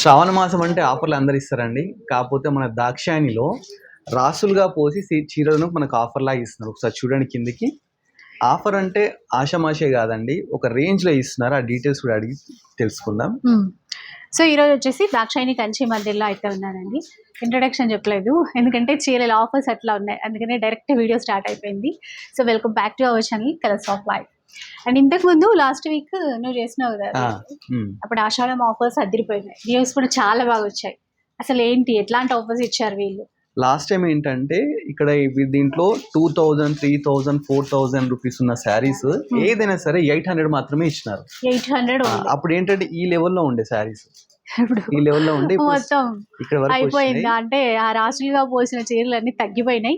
శ్రావణ మాసం అంటే ఆఫర్లు అందరు ఇస్తారండి. కాకపోతే మన దాక్షాయణిలో రాసులుగా పోసి చీరలను మనకు ఆఫర్లా ఇస్తున్నారు. ఒకసారి చూడండి కిందికి. ఆఫర్ అంటే ఆషామాషే కాదండి. ఒక రేంజ్లో ఇస్తున్నారు. ఆ డీటెయిల్స్ కూడా అడిగి తెలుసుకుందాం. సో ఈరోజు వచ్చేసి దాక్షాయిని కంచి మధ్యలో అయితే ఉన్నానండి ఇంట్రడక్షన్ చెప్పలేదు. ఎందుకంటే చీరల ఆఫర్స్ అట్లా ఉన్నాయి. అందుకనే డైరెక్ట్ వీడియో స్టార్ట్ అయిపోయింది. So welcome back to our channel colours of life and ఇంతకు ముందు లాస్ట్ వీక్ నువ్వు చేసినావు కదా. అప్పుడు ఆషాఢం ఆఫర్స్ అదిరిపోయినాయి వ్యూస్ కూడా చాలా బాగా వచ్చాయి. అసలు ఏంటి? ఎట్లాంటి ఆఫర్స్ ఇచ్చారు వీళ్ళు? లాస్ట్ టైం ఏంటంటే ఇక్కడ దీంట్లో two thousand three thousand four thousand rupees ఉన్న శారీస్ ఏదైనా సరే ఎయిట్ హండ్రెడ్ మాత్రమే ఇచ్చినారు. ఎయిట్ హండ్రెడ్ అప్పుడు ఏంటంటే ఈ లెవెల్లో ఉండే శారీస్ ఇప్పుడు ఈ లెవెల్లో ఉండే మొత్తం అయిపోయింది. అంటే ఆ రాసులుగా పోసిన చీరలు అన్ని తగ్గిపోయినాయి.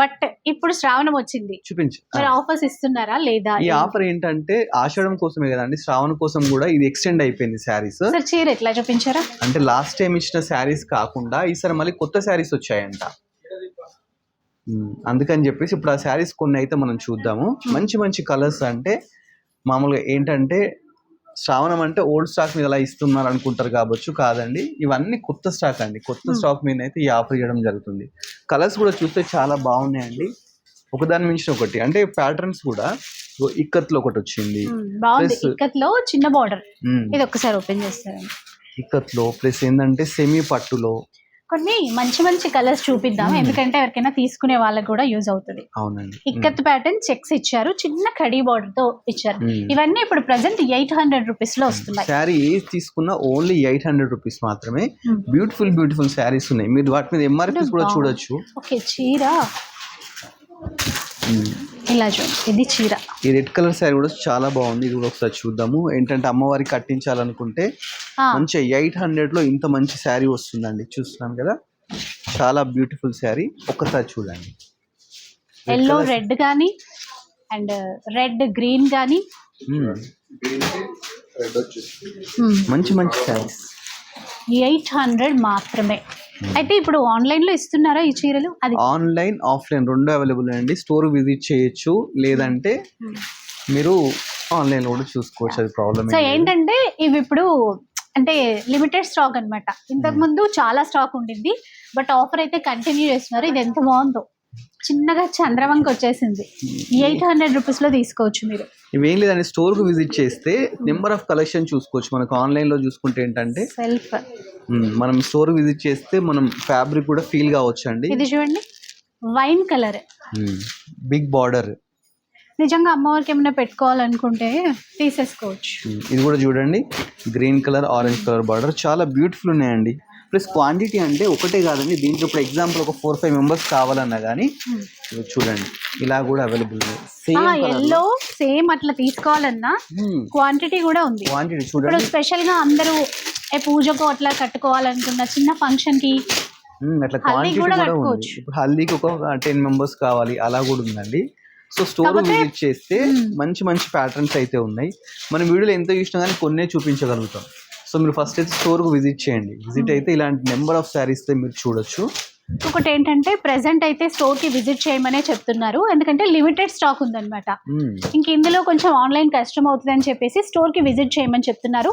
బట్ ఇప్పుడు శ్రావణం వచ్చింది. చూపించు. మరి ఆఫర్స్ ఇస్తున్నారా లేదా ఈ ఆఫర్ ఏంటంటే ఆషాఢం కోసమే కదండి. శ్రావణ కోసం కూడా ఇది ఎక్స్టెండ్ అయిపోయింది శారీస్. సార్ చీర ఎట్లా చూపించారా? అంటే లాస్ట్ టైం ఇచ్చిన శారీస్ కాకుండా ఈసారి మళ్ళీ కొత్త శారీస్ వచ్చాయంట. అందుకని చెప్పేసి ఇప్పుడు ఆ శారీస్ కొన్ని అయితే మనం చూద్దాము. మంచి మంచి కలర్స్ అంటే మామూలుగా ఏంటంటే శ్రావణం అంటే ఓల్డ్ స్టాక్ మీద అలా ఇస్తున్నారు అనుకుంటారు కావచ్చు కాదండి. ఇవన్నీ కొత్త స్టాక్ అండి. కొత్త స్టాక్ మీద అయితే ఈ ఆఫర్ చేయడం జరుగుతుంది. కలర్స్ కూడా చూస్తే చాలా బాగున్నాయండి. ఒకదాని మించిన ఒకటి. అంటే ప్యాటర్న్స్ కూడా ఇక్కత్లో ఒకటి వచ్చింది. బాగుంది. Plus- ఇక్కత్లో చిన్న బార్డర్. ఉమ్, ఇది ఒక్కసారి ఓపెన్ చేస్తారండి ఇక్కత్లో ప్లస్ ఏంటంటే సెమీ పట్టులో కొన్ని మంచి మంచి కలర్స్ చూపిద్దాం. ఎందుకంటే ఎవరికైనా తీసుకునే వాళ్ళకి కూడా యూజ్ అవుతుంది. అవునండి. ఇక్కత్ ప్యాటర్న్ చెక్స్ ఇచ్చారు. చిన్న కడీ బార్డర్తో ఇచ్చారు. ఇవన్నీ ఇప్పుడు ప్రెసెంట్ ఎయిట్ హండ్రెడ్ రూపీస్లో వస్తున్నాయి. శారీ ఏది తీసుకున్నా ఓన్లీ ఎయిట్ హండ్రెడ్ రూపీస్ మాత్రమే. బ్యూటిఫుల్ బ్యూటిఫుల్ శారీస్ ఉన్నాయి. మీరు వాటి మీద ఎంఆర్పీస్ కూడా. చూడొచ్చు. ఓకే చీర. ఇలా చూడండి ఇది చీర. ఈ రెడ్ కలర్ శారీ కూడా చాలా బాగుంది. ఇది కూడా ఒకసారి చూద్దాము. ఏంటంటే అమ్మవారికి కట్టించాలనుకుంటే మంచి ఎయిట్ హండ్రెడ్లో ఇంత మంచి శారీ వస్తుందండి. చూస్తున్నాం కదా? చాలా బ్యూటిఫుల్ శారీ. ఒక్కసారి చూడండి. ఎల్లో రెడ్ కానీ అండ్ రెడ్ గ్రీన్ కానీ. మంచి మంచి శారీస్. ఎయిట్ హండ్రెడ్ మాత్రమే. అయితే ఇప్పుడు ఆన్లైన్లో ఇస్తున్నారా ఈ చీరలు? అది ఆన్లైన్ ఆఫ్లైన్ రెండు అవైలబుల్ అండి. స్టోర్ విజిట్ చేయొచ్చు. లేదంటే. మీరు ఆన్లైన్ కూడా చూసుకోవచ్చు. అది ప్రాబ్లమ్ సో ఏంటంటే ఇవి ఇప్పుడు అంటే లిమిటెడ్ స్టాక్ అన్నమాట. ఇంతకు ముందు చాలా స్టాక్ ఉండింది బట్ ఆఫర్ అయితే కంటిన్యూ చేస్తున్నారు. ఇది ఎంత బాగుందో. చిన్నగా చంద్రవంక వచ్చేసింది. ఎయిట్ హండ్రెడ్ రూపీస్లో తీసుకోవచ్చు మీరు. ఇవేం లేదండి స్టోర్కు విజిట్ చేస్తే నెంబర్ ఆఫ్ కలెక్షన్ చూసుకోవచ్చు. మనకు ఆన్లైన్లో చూసుకుంటే ఏంటంటే సెల్ఫ్ మ్మ్, మనం స్టోర్ విజిట్ చేస్తే మనం ఫ్యాబ్రిక్ కూడా ఫీల్ కావచ్చు అండి ఇది చూడండి. వైన్ కలర్ బిగ్ బార్డర్ నిజంగా అమ్మవారికి ఏమైనా పెట్టుకోవాలనుకుంటే తీసేసుకోవచ్చు. ఇది కూడా చూడండి. Green colour orange colour border చాలా బ్యూటిఫుల్ ఉన్నాయండి. ప్లస్ క్వాంటిటీ అంటే ఒకటే కాదండి. దీంట్లో ఇప్పుడు ఎగ్జాంపుల్ ఒక ఫోర్ ఫైవ్ మెంబర్స్ కావాలన్నా కానీ చూడండి. ఇలా కూడా అవైలబుల్ సేమ్ ఎల్లో సేమ్ అట్లా తీసుకోవాలన్నా క్వాంటిటీ కూడా ఉంది. క్వాంటిటీ చూడండి. స్పెషల్గా అందరూ పూజకు అట్లా కట్టుకోవాలనుకున్న చిన్న ఫంక్షన్కి అట్లా క్వాంటిటీ కూడా ఉంది. ఇప్పుడు హల్దీకి ఒక టెన్ మెంబర్స్ కావాలి. అలా కూడా ఉందండి. సో స్టోర్ విజిట్ చేస్తే. మంచి మంచి ప్యాటర్న్స్ అయితే ఉన్నాయి. మనం వీడియోలో ఎంత చూసినా కానీ కొన్నే చూపించగలుగుతాం. సో మీరు ఫస్ట్ అయితే స్టోర్కు విజిట్ చేయండి. విజిట్ అయితే ఇలాంటి నెంబర్ ఆఫ్ శారీస్ మీరు చూడొచ్చు. ఒకటి ఏంటంటే ప్రెసెంట్ అయితే స్టోర్కి విజిట్ చేయమనే చెప్తున్నారు. ఎందుకంటే లిమిటెడ్ స్టాక్ ఉందన్నమాట. ఇంక ఇందులో కొంచెం ఆన్లైన్ కష్టం అవుతుంది అని చెప్పేసి స్టోర్కి విజిట్ చేయమని చెప్తున్నారు.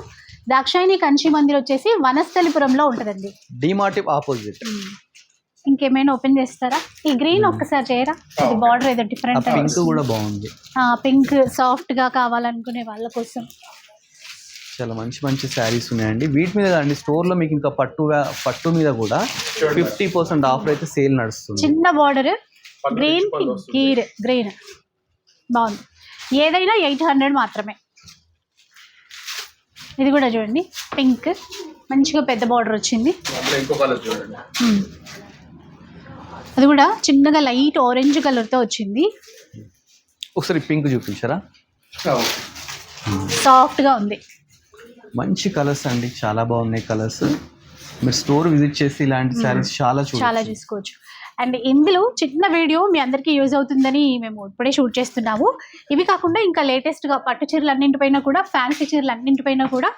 దాక్షాయిని కంచి మందిర్ వచ్చేసి వనస్థలిపురంలో ఉంటుందండి. డిమార్ట్ ఆపోజిట్ ఇంకేమైనా ఓపెన్ చేస్తారా? ఈ గ్రీన్ ఒక్కసారి చేయరా? ఇది బార్డర్ ఏదో ఆ డిఫరెంట్ పింక్ కూడా బాగుంది. పింక్ సాఫ్ట్గా కావాలనుకునే వాళ్ళ కోసం. చాలా మంచి మంచి శారీస్ ఉన్నాయండి. వీటి మీద అండి స్టోర్లో మీకు ఇంకా పట్టు పట్టు మీద కూడా ఫిఫ్టీ పర్సెంట్ ఆఫర్ అయితే సేల్ నడుస్తుంది. చిన్న బార్డర్ గ్రీన్ గీర్ గ్రీన్ బాగుంది. ఏదైనా ఎయిట్ హండ్రెడ్ మాత్రమే. ఇది కూడా చూడండి పింక్ మంచిగా పెద్ద బార్డర్ వచ్చింది. ఇంకో కలర్ చూడండి. మ్మ్. అది కూడా చిన్నగా లైట్ ఆరెంజ్ కలర్తో వచ్చింది. ఒకసారి పింక్ చూపించారా? సాఫ్ట్గా ఉంది. మంచి కలర్స్ అండి చాలా బాగున్నాయి కలర్స్. మీరు స్టోర్ విజిట్ చేసి ఇలాంటి శారీస్ చాలా చాలా చూసుకోవచ్చు. అండ్ ఇందులో చిన్న వీడియో మీ అందరికీ యూజ్ అవుతుందని మేము ఇప్పుడే షూట్ చేస్తున్నాము. ఇవి కాకుండా ఇంకా లేటెస్ట్గా పట్టు చీరలు అన్నింటిపైన కూడా ఫ్యాన్సీ చీరలు అన్నింటిపైన కూడా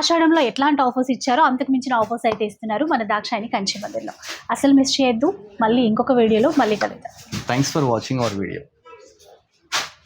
ఆషాఢంలో ఎట్లాంటి ఆఫర్స్ ఇచ్చారో అంతకు మించిన ఆఫర్స్ అయితే ఇస్తున్నారు మన దాక్షాయిని కంచి మందిర్లో. అసలు మిస్ చేయొద్దు. మళ్ళీ ఇంకొక వీడియోలో మళ్ళీ కలుద్దాం. Thanks for watching our video